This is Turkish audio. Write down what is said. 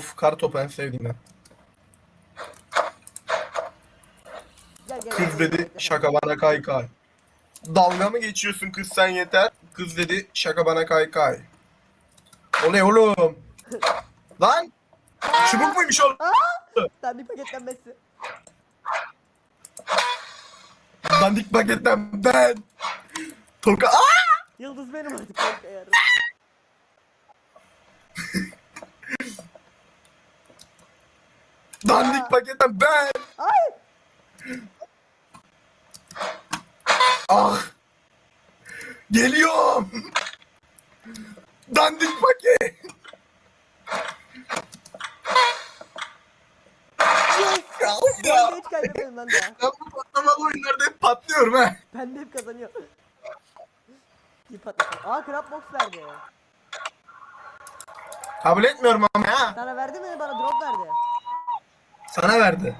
Of kar topu en sevdiğim ben. Gel gel. Kız dedi şaka bana kay kay. Dalga mı geçiyorsun kız sen yeter. Kız dedi şaka bana kay kay. O ne oğlum? Lan! Çubuk muymuş oğlum? Dandik paketlenmesi. Dandik paketten ben. Toka Aa! Yıldız benim artık Dandik paketten ben. Ay! Ah! Geliyorum. Dandik paket. Yes! Ya, Ben ya. de hiç kaybetmedim lan daha. Ben bu patlamalı oyunlarda hep patlıyorum ha. Ben de hep kazanıyorum. İyi patlasın. Aa crab box verdi. Kabul etmiyorum ama ha. Sana verdi mi bana drop verdi. Sana verdi.